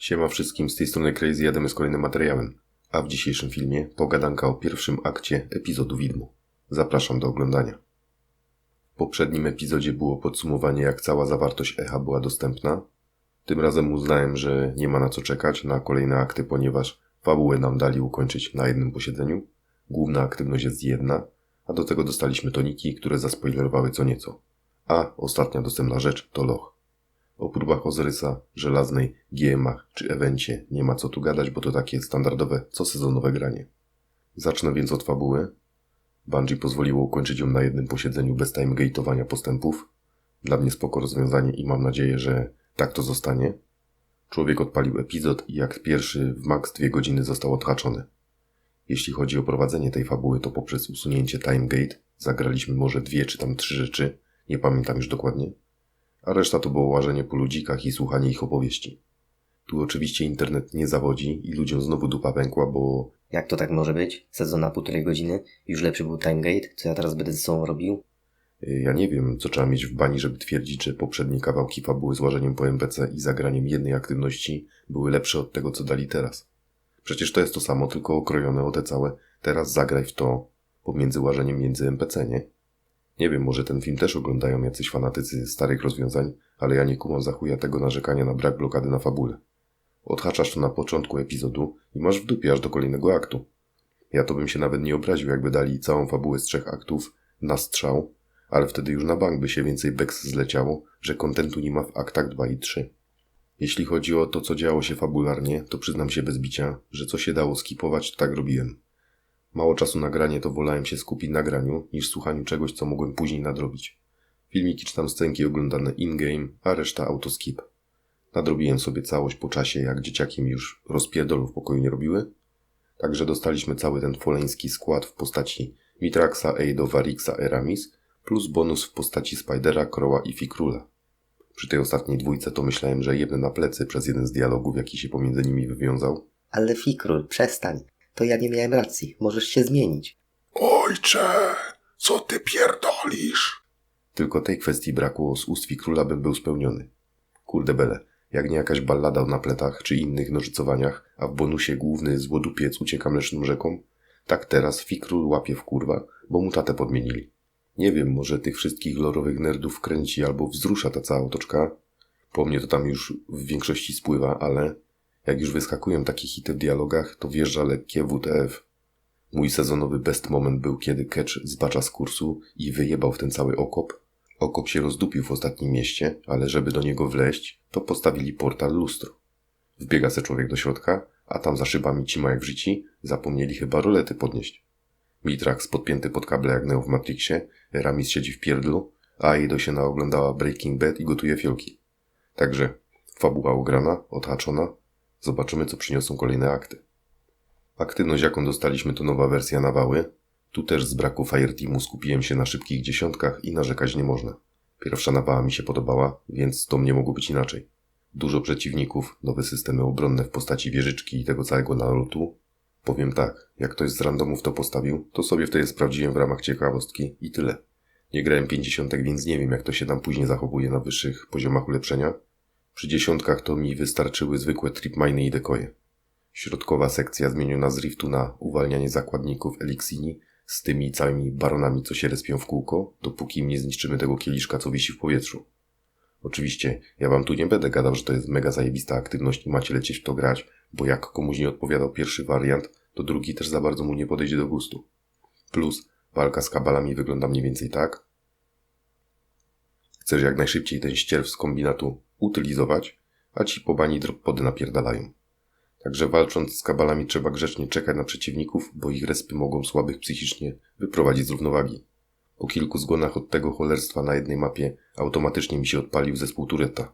Siema wszystkim, z tej strony Crazy jademy z kolejnym materiałem. A w dzisiejszym filmie pogadanka o pierwszym akcie epizodu Widmo. Zapraszam do oglądania. W poprzednim epizodzie było podsumowanie jak cała zawartość echa była dostępna. Tym razem uznałem, że nie ma na co czekać na kolejne akty, ponieważ fabułę nam dali ukończyć na jednym posiedzeniu. Główna aktywność jest jedna, a do tego dostaliśmy toniki, które zaspoilerowały co nieco. A ostatnia dostępna rzecz to loch. O próbach Ozyrysa, żelaznej, GM-ach czy evencie nie ma co tu gadać, bo to takie standardowe, cosezonowe granie. Zacznę więc od fabuły. Bungie pozwoliło ukończyć ją na jednym posiedzeniu bez timegate'owania postępów. Dla mnie spoko rozwiązanie i mam nadzieję, że tak to zostanie. Człowiek odpalił epizod i jak pierwszy w max dwie godziny został odhaczony. Jeśli chodzi o prowadzenie tej fabuły, to poprzez usunięcie timegate zagraliśmy może dwie czy tam trzy rzeczy, nie pamiętam już dokładnie a reszta to było łażenie po ludzikach i słuchanie ich opowieści. Tu oczywiście internet nie zawodzi i ludziom znowu dupa pękła, bo Jak to tak może być? Sezon na półtorej godziny? Już lepszy był timegate? Co ja teraz będę ze sobą robił? y, ja nie wiem, co trzeba mieć w bani, żeby twierdzić, że poprzednie kawałki fabuły z łażeniem po NPC i zagraniem jednej aktywności były lepsze od tego, co dali teraz. Przecież to jest to samo, tylko okrojone o te całe teraz zagraj w to pomiędzy łażeniem między NPC, nie? Nie wiem, może ten film też oglądają jacyś fanatycy starych rozwiązań, ale ja nie kumam za chuja tego narzekania na brak blokady na fabule. Odhaczasz to na początku epizodu i masz w dupie aż do kolejnego aktu. Ja to bym się nawet nie obraził, jakby dali całą fabułę z trzech aktów na strzał, ale wtedy już na bank by się więcej beks zleciało, że kontentu nie ma w aktach 2 i 3. Jeśli chodzi o to, co działo się fabularnie, to przyznam się bez bicia, że co się dało skipować, to tak robiłem. Mało czasu na granie, to wolałem się skupić na graniu, niż słuchaniu czegoś, co mogłem później nadrobić. Filmiki czy tam scenki oglądane in-game, a reszta autoskip. Nadrobiłem sobie całość po czasie, jak dzieciaki mi już rozpierdolu w pokoju nie robiły. Także dostaliśmy cały ten foleński skład w postaci Mitraxa, Eido, Varixa, Eramis, plus bonus w postaci Spidera, Crowa i Fikrula. Przy tej ostatniej dwójce to myślałem, że jedne na plecy przez jeden z dialogów, jaki się pomiędzy nimi wywiązał. Ale Fikrul, przestań. To ja nie miałem racji. Możesz się zmienić. Ojcze, co ty pierdolisz? Tylko tej kwestii brakło z ust Króla bym był spełniony. Kurde bele, jak nie jakaś ballada o napletach czy innych nożycowaniach, a w bonusie główny złodupiec ucieka mleczną rzeką, tak teraz Fikrul łapie w kurwa, bo mu tatę podmienili. Nie wiem, może tych wszystkich lorowych nerdów kręci albo wzrusza ta cała otoczka. Po mnie to tam już w większości spływa, ale jak już wyskakują takie hity w dialogach, to wjeżdża lekkie WTF. Mój sezonowy best moment był, kiedy Ketch zbacza z kursu i wyjebał w ten cały okop. Okop się rozdupił w ostatnim mieście, ale żeby do niego wleźć, to postawili portal lustro. Wbiega se człowiek do środka, a tam za szybami cima jak w życi, zapomnieli chyba rolety podnieść. Mitrax podpięty pod kable jak Neo w Matrixie, Ramis siedzi w pierdlu, a Aido się naoglądała Breaking Bad i gotuje fiolki. Także fabuła ograna, odhaczona, Zobaczymy, co przyniosą kolejne akty. Aktywność, jaką dostaliśmy, to nowa wersja nawały. Tu też z braku Fireteamu skupiłem się na szybkich dziesiątkach i narzekać nie można. Pierwsza nawała mi się podobała, więc to mnie mogło być inaczej. Dużo przeciwników, nowe systemy obronne w postaci wieżyczki i tego całego nalotu. Powiem tak, jak ktoś z randomów to postawił, to sobie wtedy sprawdziłem w ramach ciekawostki i tyle. Nie grałem pięćdziesiątek, więc nie wiem, jak to się tam później zachowuje na wyższych poziomach ulepszenia, przy dziesiątkach to mi wystarczyły zwykłe tripminy i dekoje. Środkowa sekcja zmieniona z riftu na uwalnianie zakładników Elixini z tymi całymi baronami, co się respią w kółko, dopóki nie zniszczymy tego kieliszka, co wisi w powietrzu. Oczywiście, ja wam tu nie będę gadał, że to jest mega zajebista aktywność i macie lecieć w to grać, bo jak komuś nie odpowiadał pierwszy wariant, to drugi też za bardzo mu nie podejdzie do gustu. Plus, walka z kabalami wygląda mniej więcej tak. Chcesz jak najszybciej ten ścierw z kombinatu utylizować, a ci pobani dropody napierdalają. Także walcząc z kabalami trzeba grzecznie czekać na przeciwników, bo ich respy mogą słabych psychicznie wyprowadzić z równowagi. Po kilku zgonach od tego cholerstwa na jednej mapie automatycznie mi się odpalił zespół Tureta.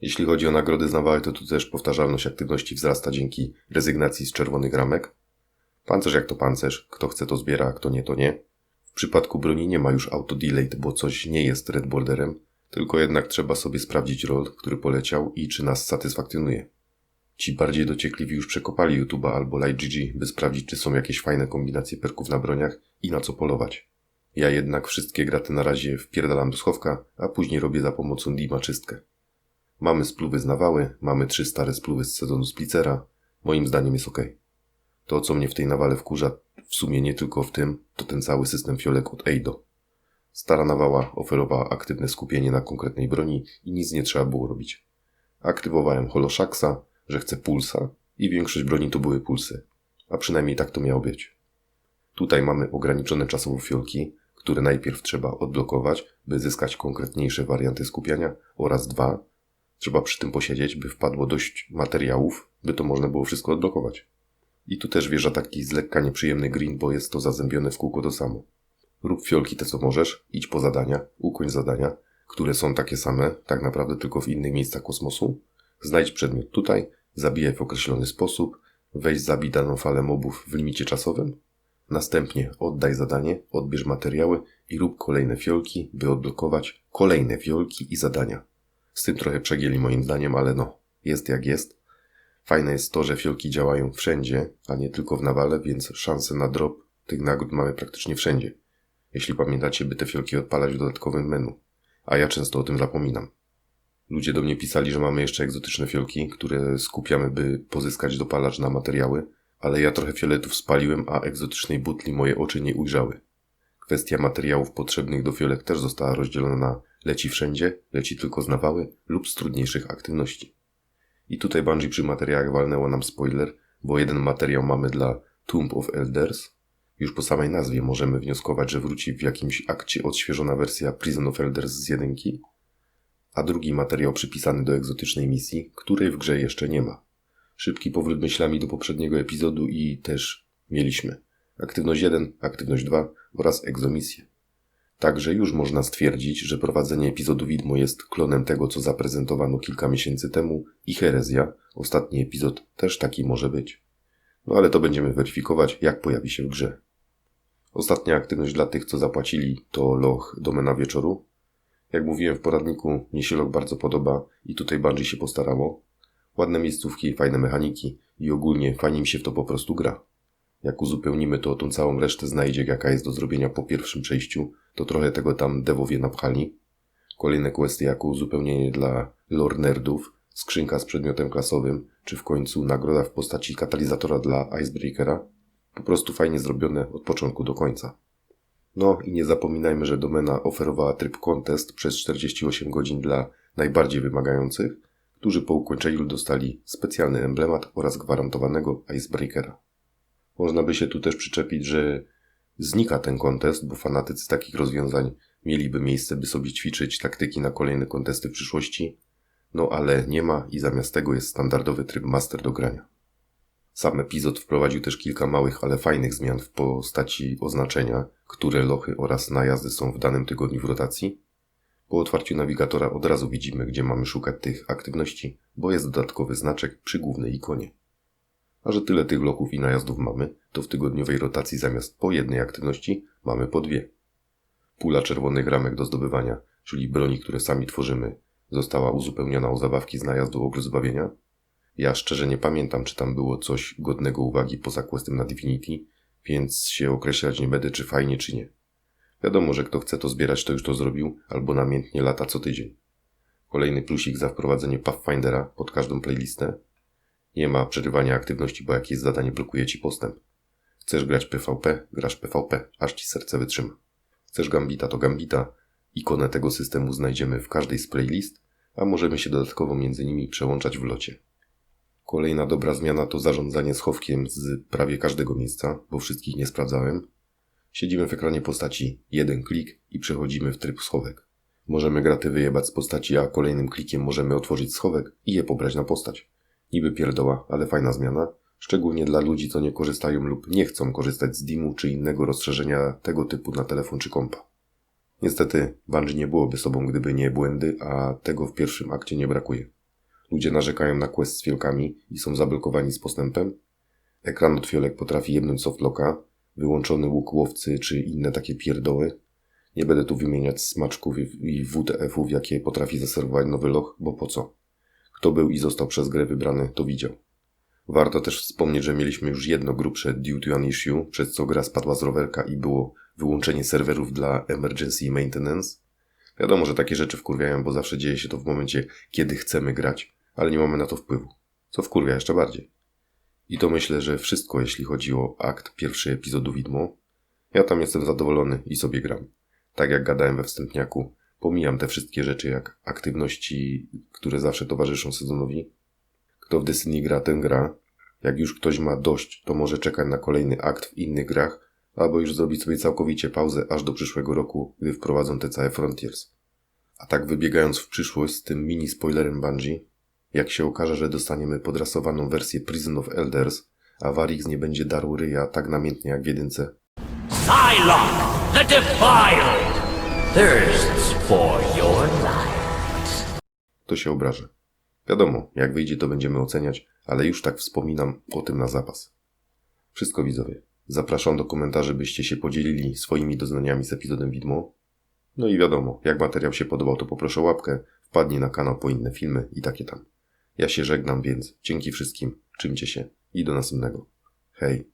Jeśli chodzi o nagrody z nawały, to tu też powtarzalność aktywności wzrasta dzięki rezygnacji z czerwonych ramek. Pancerz jak to pancerz, kto chce to zbiera, a kto nie to nie. W przypadku broni nie ma już auto-delayed, bo coś nie jest redborderem, tylko jednak trzeba sobie sprawdzić rol, który poleciał i czy nas satysfakcjonuje. Ci bardziej dociekliwi już przekopali YouTube'a albo LightGG, by sprawdzić, czy są jakieś fajne kombinacje perków na broniach i na co polować. Ja jednak wszystkie graty na razie wpierdalam do schowka, a później robię za pomocą Dima czystkę. Mamy spluwy z nawały, mamy trzy stare spluwy z sezonu Splicera. Moim zdaniem jest ok. To, co mnie w tej nawale wkurza, w sumie nie tylko w tym, to ten cały system fiolek od Eido. Stara nawała oferowała aktywne skupienie na konkretnej broni i nic nie trzeba było robić. Aktywowałem Holoshaxa, że chcę pulsa i większość broni to były pulsy. A przynajmniej tak to miało być. Tutaj mamy ograniczone czasowo fiolki, które najpierw trzeba odblokować, by zyskać konkretniejsze warianty skupiania oraz dwa, trzeba przy tym posiedzieć, by wpadło dość materiałów, by to można było wszystko odblokować. I tu też wjeżdża taki z lekka nieprzyjemny green, bo jest to zazębione w kółko to samo. Rób fiolki te co możesz, idź po zadania, ukończ zadania, które są takie same, tak naprawdę tylko w innych miejscach kosmosu. Znajdź przedmiot tutaj, zabijaj w określony sposób, weź zabij daną falę mobów w limicie czasowym, następnie oddaj zadanie, odbierz materiały i rób kolejne fiolki, by odblokować kolejne fiolki i zadania. Z tym trochę przegięli moim zdaniem, ale no, jest jak jest. Fajne jest to, że fiolki działają wszędzie, a nie tylko w nawale, więc szanse na drop tych nagród mamy praktycznie wszędzie. Jeśli pamiętacie, by te fiolki odpalać w dodatkowym menu. A ja często o tym zapominam. Ludzie do mnie pisali, że mamy jeszcze egzotyczne fiolki, które skupiamy, by pozyskać dopalacz na materiały, ale ja trochę fioletów spaliłem, a egzotycznej butli moje oczy nie ujrzały. Kwestia materiałów potrzebnych do fiolek też została rozdzielona na leci wszędzie, leci tylko z nawały lub z trudniejszych aktywności. I tutaj Bungie przy materiałach walnęło nam spoiler, bo jeden materiał mamy dla Tomb of Elders. Już po samej nazwie możemy wnioskować, że wróci w jakimś akcie odświeżona wersja Prison of Elders z jedynki, a drugi materiał przypisany do egzotycznej misji, której w grze jeszcze nie ma. Szybki powrót myślami do poprzedniego epizodu i też mieliśmy aktywność 1, aktywność 2 oraz egzomisję. Także już można stwierdzić, że prowadzenie epizodu widmo jest klonem tego, co zaprezentowano kilka miesięcy temu i herezja, ostatni epizod, też taki może być. No ale to będziemy weryfikować, jak pojawi się w grze. Ostatnia aktywność dla tych, co zapłacili, to loch Domena Wieczoru. Jak mówiłem w poradniku, mnie się log bardzo podoba i tutaj Bungie się postarało. Ładne miejscówki, fajne mechaniki i ogólnie fajnie mi się w to po prostu gra. Jak uzupełnimy to tą całą resztę znajdzie, jaka jest do zrobienia po pierwszym przejściu, to trochę tego tam devowie napchali. Kolejne questy jako uzupełnienie dla lore nerdów, skrzynka z przedmiotem klasowym, czy w końcu nagroda w postaci katalizatora dla Icebreakera. Po prostu fajnie zrobione od początku do końca. No i nie zapominajmy, że domena oferowała tryb contest przez 48 godzin dla najbardziej wymagających, którzy po ukończeniu dostali specjalny emblemat oraz gwarantowanego Icebreakera. Można by się tu też przyczepić, że znika ten kontest, bo fanatycy takich rozwiązań mieliby miejsce, by sobie ćwiczyć taktyki na kolejne kontesty w przyszłości, no ale nie ma i zamiast tego jest standardowy tryb master do grania. Sam epizod wprowadził też kilka małych, ale fajnych zmian w postaci oznaczenia, które lochy oraz najazdy są w danym tygodniu w rotacji. Po otwarciu nawigatora od razu widzimy, gdzie mamy szukać tych aktywności, bo jest dodatkowy znaczek przy głównej ikonie. A że tyle tych loków i najazdów mamy, to w tygodniowej rotacji zamiast po jednej aktywności mamy po dwie. Pula czerwonych ramek do zdobywania, czyli broni, które sami tworzymy, została uzupełniona o zabawki z najazdu Ogród Zbawienia. Ja szczerze nie pamiętam, czy tam było coś godnego uwagi poza questem na Divinity, więc się określać nie będę, czy fajnie, czy nie. Wiadomo, że kto chce to zbierać, to już to zrobił, albo namiętnie lata co tydzień. Kolejny plusik za wprowadzenie Pathfindera pod każdą playlistę. Nie ma przerywania aktywności, bo jakieś zadanie blokuje ci postęp. Chcesz grać PvP, grasz PvP, aż ci serce wytrzyma. Chcesz Gambita, to Gambita. Ikonę tego systemu znajdziemy w każdej z playlist, a możemy się dodatkowo między nimi przełączać w locie. Kolejna dobra zmiana to zarządzanie schowkiem z prawie każdego miejsca, bo wszystkich nie sprawdzałem. Siedzimy w ekranie postaci, jeden klik i przechodzimy w tryb schowek. Możemy graty wyjebać z postaci, a kolejnym klikiem możemy otworzyć schowek i je pobrać na postać. Niby pierdoła, ale fajna zmiana, szczególnie dla ludzi, co nie korzystają lub nie chcą korzystać z Dimu czy innego rozszerzenia tego typu na telefon czy kompa. Niestety, Bungie nie byłoby sobą, gdyby nie błędy, a tego w pierwszym akcie nie brakuje. Ludzie narzekają na quest z fiolkami i są zablokowani z postępem. Ekran od fiolek potrafi jebnąć softlocka, wyłączony łuk łowcy czy inne takie pierdoły. Nie będę tu wymieniać smaczków i WTF-ów, jakie potrafi zaserwować nowy loch, bo po co? Kto był i został przez grę wybrany, to widział. Warto też wspomnieć, że mieliśmy już jedno grubsze Due to an Issue, przez co gra spadła z rowerka i było wyłączenie serwerów dla Emergency Maintenance. Wiadomo, że takie rzeczy wkurwiają, bo zawsze dzieje się to w momencie, kiedy chcemy grać, ale nie mamy na to wpływu. Co wkurwia jeszcze bardziej. I to myślę, że wszystko, jeśli chodzi o akt pierwszy epizodu Widmo. Ja tam jestem zadowolony i sobie gram. Tak jak gadałem we wstępniaku, pomijam te wszystkie rzeczy jak aktywności, które zawsze towarzyszą sezonowi. Kto w Destiny gra, ten gra. Jak już ktoś ma dość, to może czekać na kolejny akt w innych grach, albo już zrobić sobie całkowicie pauzę aż do przyszłego roku, gdy wprowadzą te całe Frontiers. A tak wybiegając w przyszłość z tym mini spoilerem Bungie, jak się okaże, że dostaniemy podrasowaną wersję Prison of Elders, a Varix nie będzie darł ryja tak namiętnie jak w jedynce, the Defiled, thirsts for your life. to się obrażę. Wiadomo, jak wyjdzie to będziemy oceniać, ale już tak wspominam o tym na zapas. Wszystko widzowie. Zapraszam do komentarzy, byście się podzielili swoimi doznaniami z epizodem widmo. No i wiadomo, jak materiał się podobał, to poproszę łapkę, wpadnij na kanał po inne filmy i takie tam. Ja się żegnam, więc dzięki wszystkim, trzymcie się i do następnego. Hej.